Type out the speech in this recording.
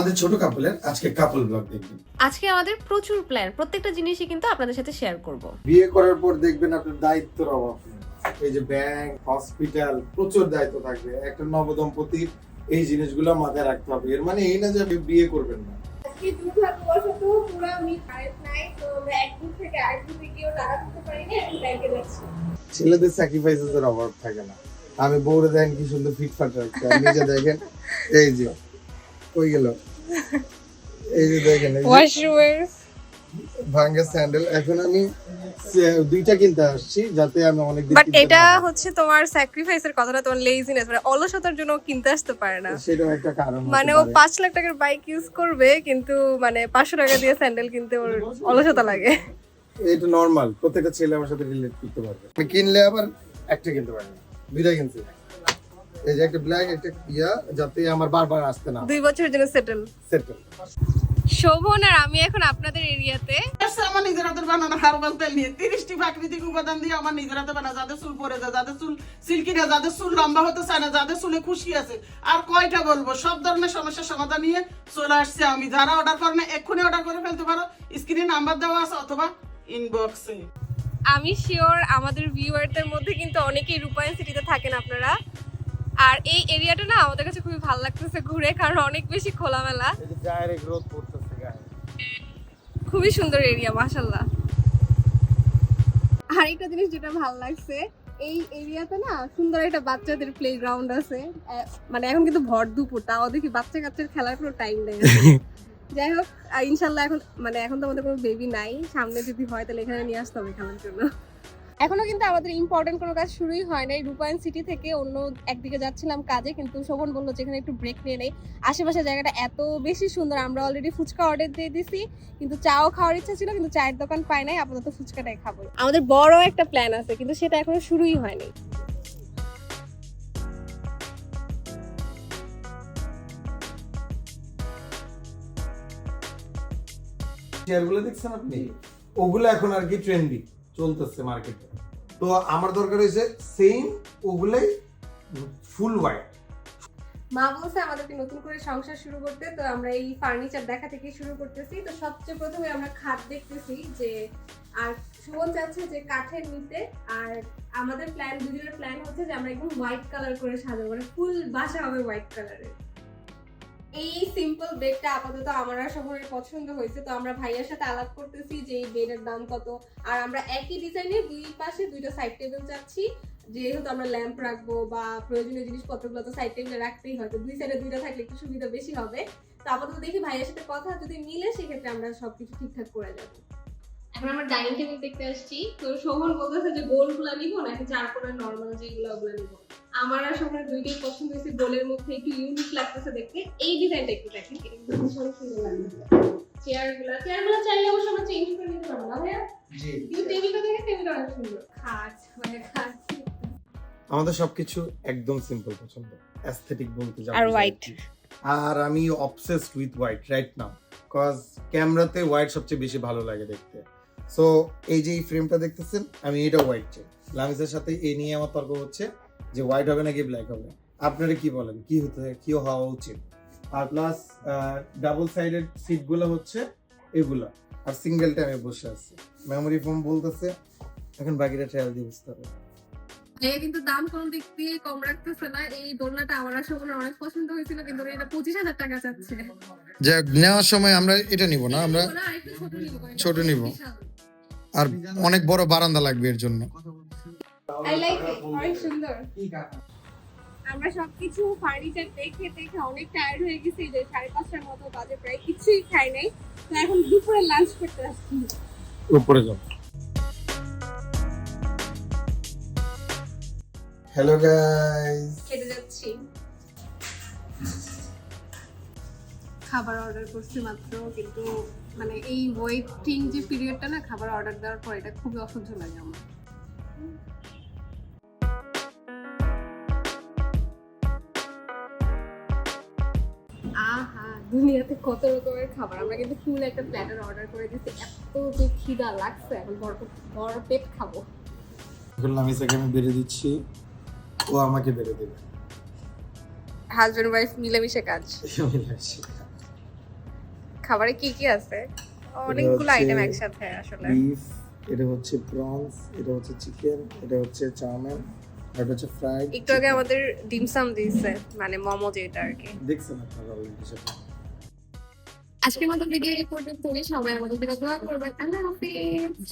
আমাদের ছোট কাপলের আজকে কাপল ব্লগ দেখবেন। আজকে আমাদের প্রচুর প্ল্যান প্রত্যেকটা জিনিসই কিন্তু আপনাদের সাথে শেয়ার করব। বিয়ে করার পর দেখবেন আপনার দায়িত্বের অভাব। এই যে ব্যাংক হসপিটাল প্রচুর দায়িত্ব থাকবে। একটা নবদম্পতির এই জিনিসগুলো মাথায় রাখতে হবে। এর মানে এই না যে আপনি বিয়ে করবেন না। আজকে দুর্ভাগ্যবশত পুরো আমি কারেন্ট নাই তো আমরা থেকে আরেক দূরে গিয়েও পারি না এখন ব্যাংকে যাচ্ছি। ছেলেদের স্যাক্রিফাইসেস এর অভাব থাকে না। আমি বউরে দেখেন কি সুন্দর ফিটফাট রাখছে। আর নিজে দেখেন এই যে কই গেল? এই যে দেখেন ওয়াশরুমের ভাঙ্গা স্যান্ডেল। এখন আমি দুইটা কিনতে আসছি যাতে আমি অনেক বাট এটা হচ্ছে তোমার স্যাক্রিফাইসের কথাটা তোমার লেজিনেস মানে অলসতার জন্য কিনতে আসতে পারে না। সেটাও একটা কারণ মানে ও। পাঁচ লাখ টাকার বাইক ইউজ করবে কিন্তু মানে পাঁচশো টাকা দিয়ে স্যান্ডেল কিনতে ওর অলসতা লাগে। এটা নর্মাল প্রত্যেকটা ছেলে আমার সাথে রিলেট করতে পারবে। আমি কিনলে আবার একটা কিনতে পারি না দুইটা কিনছি। এই যে একটা ব্ল্যাক একটা ইয়া যাতে আমার বারবার আসতে না দুই বছরের জন্য সেটেল সেটেল শোভন আর আমি এখন আপনাদের এরিয়াতে। আমার নিজের হাতের বানানো হার্বাল তেল নিয়ে। তিরিশটি প্রাকৃতিক উপাদান দিয়ে আমার নিজের হাতে বানা যাদের চুল পরে যায় যাদের চুল সিল্কি না যাদের চুল লম্বা হতে চায় না যাদের চুলে খুশি আছে। আর কয়টা বলব? সব ধরনের সমস্যার সমাধান নিয়ে চলে আসছে আমি। যারা অর্ডার করে না এক্ষুনি অর্ডার করে ফেলতে পারো। স্ক্রিনে নাম্বার দেওয়া আছে অথবা ইনবক্সে আমি শিওর আমাদের ভিউয়ারদের মধ্যে কিন্তু অনেকেই রূপায়ণ সিটিতে থাকেন আপনারা। আর এই এরিয়াটা না আমাদের কাছে খুবই ভালো লাগতেছে ঘুরে কারণ অনেক বেশি খোলামেলা। খুবই সুন্দর এরিয়া মাশাল্লাহ আরেকটা জিনিস যেটা ভালো লাগছে এই এরিয়াতে না সুন্দর একটা বাচ্চাদের প্লে গ্রাউন্ড আছে মানে এখন কিন্তু ভর দুপুর তাও দেখি বাচ্চা কাচ্চার খেলার কোনো টাইম নেই। যাই হোক ইনশাল্লাহ এখন মানে এখন তো আমাদের কোনো বেবি নাই। সামনে যদি হয় তাহলে এখানে নিয়ে আসতে হবে খেলার জন্য। এখনও কিন্তু আমাদের ইম্পর্টেন্ট কোনো কাজ শুরুই হয় নাই রূপায়ণ সিটি থেকে অন্য একদিকে যাচ্ছিলাম কাজে, কিন্তু শোভন বলল যেখানে একটু ব্রেক নিয়ে নেই। আশেপাশে জায়গাটা এত বেশি সুন্দর, আমরা অলরেডি ফুচকা অর্ডার দিয়ে দিছি, কিন্তু চাও খাওয়ার ইচ্ছা ছিল, কিন্তু চায়ের দোকান পাই নাই, আপাতত ফুচকাটাই খাব। আমাদের বড় একটা প্ল্যান আছে, কিন্তু সেটা এখনও শুরুই হয়নি। চেয়ারগুলো দেখছেন আপনি? ওগুলো এখন আর কি ট্রেন্ডি চলতেছে মার্কেটে তো আমার দরকার হয়েছে সেম ওগুলাই ফুল হোয়াইট মা বলছে আমাদেরকে নতুন করে সংসার শুরু করতে তো আমরা এই ফার্নিচার দেখা থেকে শুরু করতেছি। তো সবচেয়ে প্রথমে আমরা খাট দেখতেছি যে আর সুমন চাচ্ছে যে কাঠের নিতে আর আমাদের প্ল্যান দুজনের প্ল্যান হচ্ছে যে আমরা একদম হোয়াইট কালার করে সাজাবো মানে ফুল বাসা হবে হোয়াইট কালারের এই সিম্পল বেডটা আপাতত আমার শহরের পছন্দ হয়েছে, তো আমরা ভাইয়ার সাথে আলাপ করতেছি যে এই বেডের দাম কত। আর আমরা একই ডিজাইনের দুই পাশে দুইটা সাইড টেবিল চাচ্ছি, যেহেতু আমরা ল্যাম্প রাখব বা প্রয়োজনীয় জিনিসপত্রগুলো তো সাইড টেবিলে রাখতেই হয়, তো দুই সাইডে দুইটা থাকলে একটু সুবিধা বেশি হবে। তো আপাতত দেখি ভাইয়ের সাথে কথা যদি মিলে, সেক্ষেত্রে আমরা সবকিছু ঠিকঠাক করে যাব এখন আমরা ডাইনিং টেবিল দেখতে আসছি। তো শোভন বলতেছে যে গোল গোলগুলা নিবো নাকি চার কোণের নর্মাল যেগুলো ওগুলো নিবো? আমার আর শোভনের দুইটাই পছন্দ হয়েছে গোলের মধ্যে একটু ইউনিক লাগতেছে দেখতে। এই ডিজাইনটা একটু দেখেন এটা কিন্তু ভীষণ সুন্দর লাগতেছে। চেয়ারগুলো চেয়ারগুলো চাইলে অবশ্য আমরা চেঞ্জ করে নিতে পারব না ভাইয়া? কিন্তু টেবিলটা দেখে টেবিলটা অনেক সুন্দর। খাট মানে খাট। আমাদের সবকিছু একদম সিম্পল পছন্দ। অ্যাস্থেটিক বলতে যা আর। কি। আর আমি obsessed with white right now cause ক্যামেরাতে হোয়াইট সবচেয়ে বেশি ভালো লাগে দেখতে। সো এই যে এই ফ্রেমটা দেখতেছেন আমি এটা হোয়াইট চাই। লামিসের সাথে এই নিয়ে আমার তর্ক হচ্ছে। যে হোয়াইট হবে নাকি ব্ল্যাক হবে? আপনারা কি বলেন? কি হতে কি হওয়া উচিত? আর প্লাস ডাবল সাইডেড সিটগুলো হচ্ছে এগুলো। আর সিঙ্গেলটা আমি বসে আছি। মেমোরি ফোন বলতেছে এখন বাকিটা ট্রায়াল দিয়ে বুঝতে হবে। এই কিন্তু দাম কোন দিক দিয়ে কম রাখতেছে না। এই দোলনাটা আমার আসলে অনেক পছন্দ হয়েছিল কিন্তু এটা পঁচিশ হাজার টাকা চাচ্ছে। যাক নেওয়ার সময় আমরা এটা নিব না আমরা ছোট নিবো। আর অনেক বড় বারান্দা লাগবে এর জন্য। I like it, অনেক সুন্দর। আমরা সবকিছু ফার্নিচার দেখে দেখে অনেক টায়ার্ড হয়ে গেছি যে সাড়ে পাঁচটার মতো বাজে প্রায় কিছুই খাই নাই। তো এখন দুপুরে লাঞ্চ করতে আসছি। উপরে যাও। হ্যালো গাইস খেতে যাচ্ছি। খাবার অর্ডার করছি মাত্র কিন্তু মানে এই ওয়েটিং যে পিরিয়ডটা না খাবার অর্ডার দেওয়ার পর এটা খুবই অসহ্য লাগে আমার। দুনিয়াতে কত রকমের খাবার। আমরা কিন্তু ফুল একটা প্ল্যাটার অর্ডার করে দিচ্ছি এত যে খিদা লাগছে এখন বড় বড় পেট খাব। এখন আমি তাকে বেড়ে দিচ্ছি। ও আমাকে বেড়ে দেবে। হাজব্যান্ড ওয়াইফ মিলেমিশে কাজ। খাবারে কি কি আছে? অনেকগুলো আইটেম একসাথে আসলে। বিফ এটা হচ্ছে প্রনস এটা হচ্ছে চিকেন এটা হচ্ছে চাউমিন আর হচ্ছে ফ্রাইড একটু আগে আমাদের ডিমসাম দিয়েছে মানে মোমো যেটা আর কি। দেখছেন আপনারা অলরেডি আজকের মতো ভিডিও রেকর্ড করে সবাই আমাদের দোয়া করবেন। আল্লাহ হাফিজ।